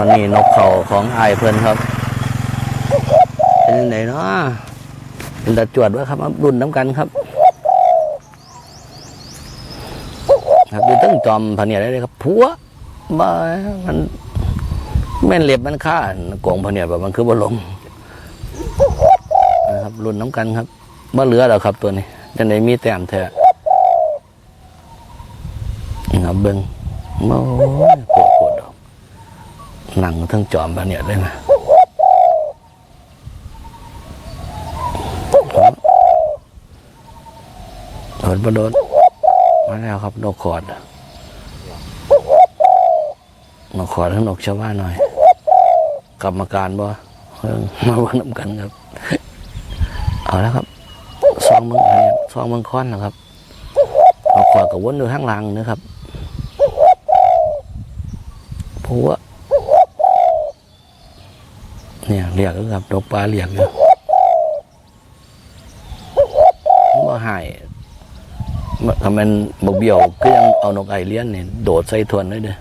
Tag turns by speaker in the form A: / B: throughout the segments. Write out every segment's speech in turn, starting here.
A: อนนี้นกเขาของไอเพื่อนครับ เป็นยังไงเนาะเป็นตาจวดวะครับรุ่นน้ำกันครับ ครับดูตั้งจอมพเนียได้เลยครับผัวมามันแม่นเล็บมันฆ่ากงพะเนียแบบมันคือบ่ลงนะครับรุ่นน้ำกันครับบ่เหลือแล้วครับตัวนี้จะไหนมีแต้มแท้นี่ครับเบิ้งโอ้ยปวดปวดดอก หนังทั้งจอมพะเนียดเลยนะโดนประโดนมาแล้วครับนกขอดนกขอดทั้งนกชาวบ้านหน่อย กรรมการบ่มาวันน้ำกันครับ เอาแล้วครับซองเมืองอะไรซองเมืองค้อนนะครับนกขอดกับวนอยู่ข้างหลังนะครับผัว เนี่ยเรียกครับนกปลาเรียกอยู่บ่ใหายทำเป็นบกเบี้ยวก็ยังเอานกไอเลี้ยนเนี่ยโดดใส่ทวนได้เด้อ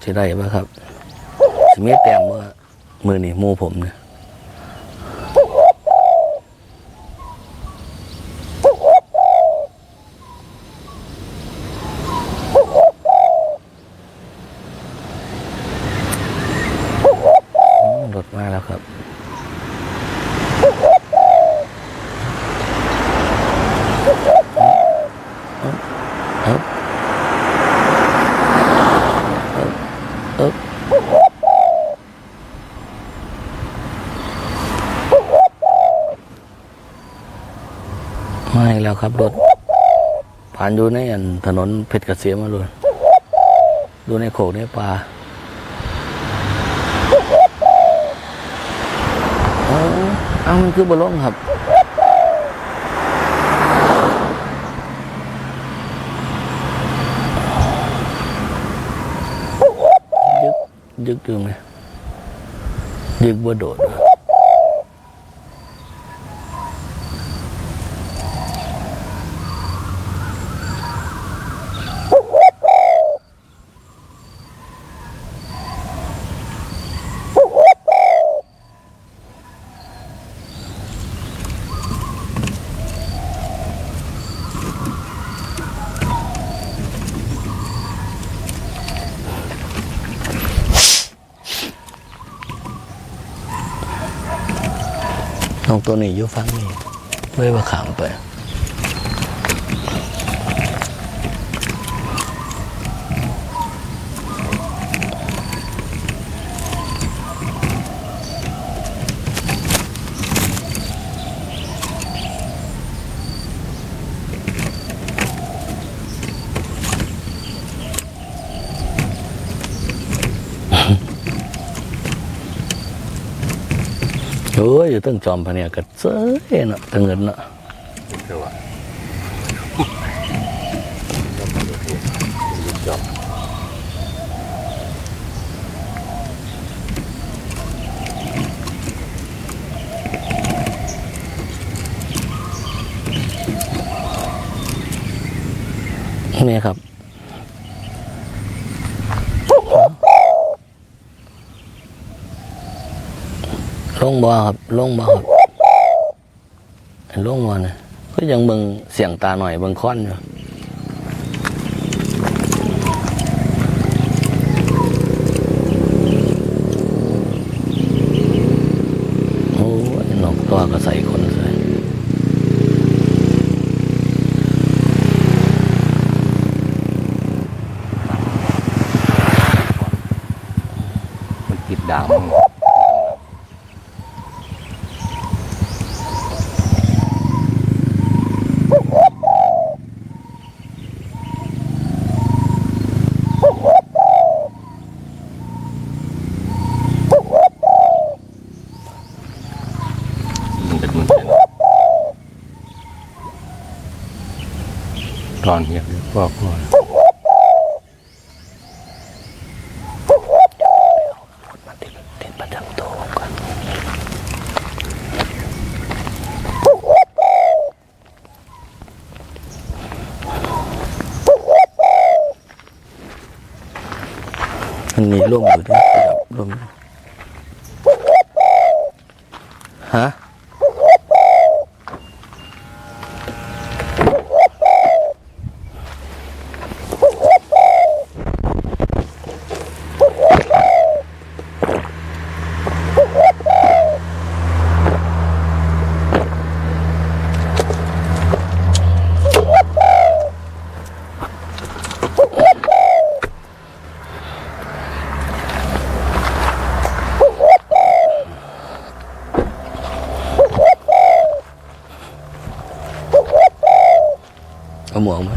A: ใช่ได้ปะครับสมีแต้มเมื่อมือนี่มูผมเนี่ยอืมรถมาแล้วครับ Up. Up. Up. ไม่แล้วครับรถ ผ่านอยู่ในอันถนนเพชรเกษมมาเลยดูในโขกในป่าเอ้าอ้ามันคือบอลลงครับยึกยึกอยู่ไหมยึกบ่โดด ของตัวนี้อยู่ฟังนี่เลยว่าขามไป โอ้ยอยู่ตั้งจอมพะเนี่ยกัดเซ้ยเนาะตั้งเงินเนาะ
B: คือว่าจบ
A: นี่ครับ ลงบ่ครับลงบ่ครับลงบ่นะก็ยังเบิ่งเสียงตาหน่อยเบิ่งค้อนอยู่โอ้ยนกตัวก็ใส่คนใส่
B: มันติดดาว อนเหี่ยวพวก
A: พวก
B: มั
A: นมีร่มอยู่ด้วยร่มฮะ เอาหมวกมา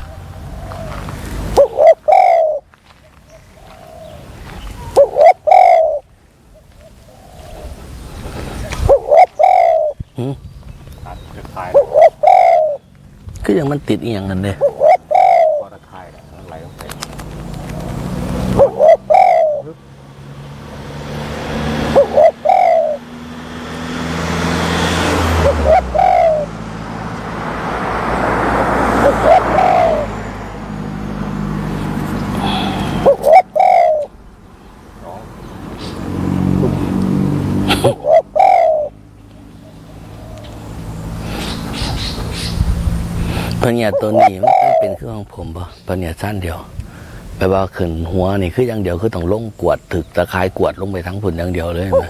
B: ตัดจะคาย
A: คือยังมันติดอีหยังกันเลย
B: พอตะคายไหลลงไป
A: ปัญญาตัวนี้มันเป็นเครื่องของผมปะปัญญาสั้นเดียวแปลว่าขึ้นหัวนี่คืออย่างเดียวคือต้องลงกวดถึกตะคายกวดลงไปทั้งผุนอย่างเดียวเลยนไหม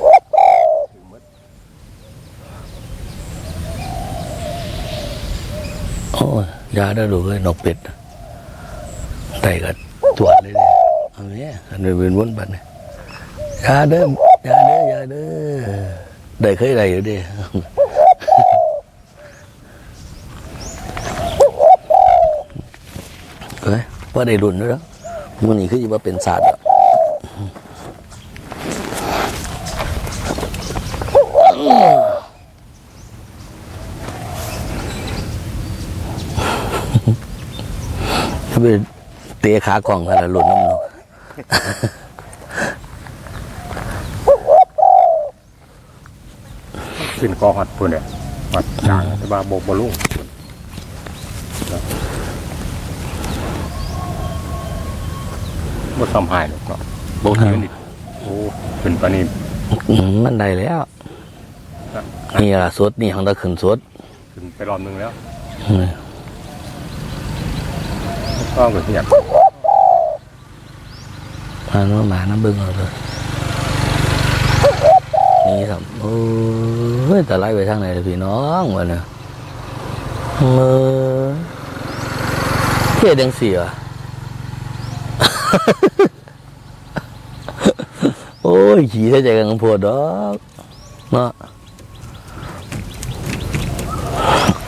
A: โอ้ยยาได้ดูเลยนกเป็ดไต่ก็ตรวจเลยเลยอาเนี้ยอันนี้เป็นวนบัดเนี่ยยาเด้อยาเด้อยาเด้อได้เคยได้อยู่ดิ เอ้ย ว่าได้รุ่นด้วยแล้วมือนี้คือจะว่าเป็นศาสตร์อะถ้าไปเตะขากล่องกันละหลุดน้ำนก
B: ขึ้นคอหัดปุ่นเนี่ยหัดจางแต่ว่าโบกบอลุ่ง บ่ทำหายหรอกเนาะ
A: บอก
B: ยืนอีกโอ้ขึ้นปานนี้
A: อืมมันได้แล้ว นี่ล่ะสดนี่ของตะขึ้นสด
B: ขึ้นไปรอบนึงแล้ว
A: อืม
B: ก็เกิดเหียบ
A: มาโน้มาน้ำเบิ้งเอาเลยนี่ครับโอ้ยแต่ไล่ไปทางไหนล่ะพี่น้องวะเนี่ยเออเท่ดังเสีย โอ้ย ขี่ใส่ใจกันพวดดอกเนาะ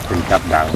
B: เป็นจับดัง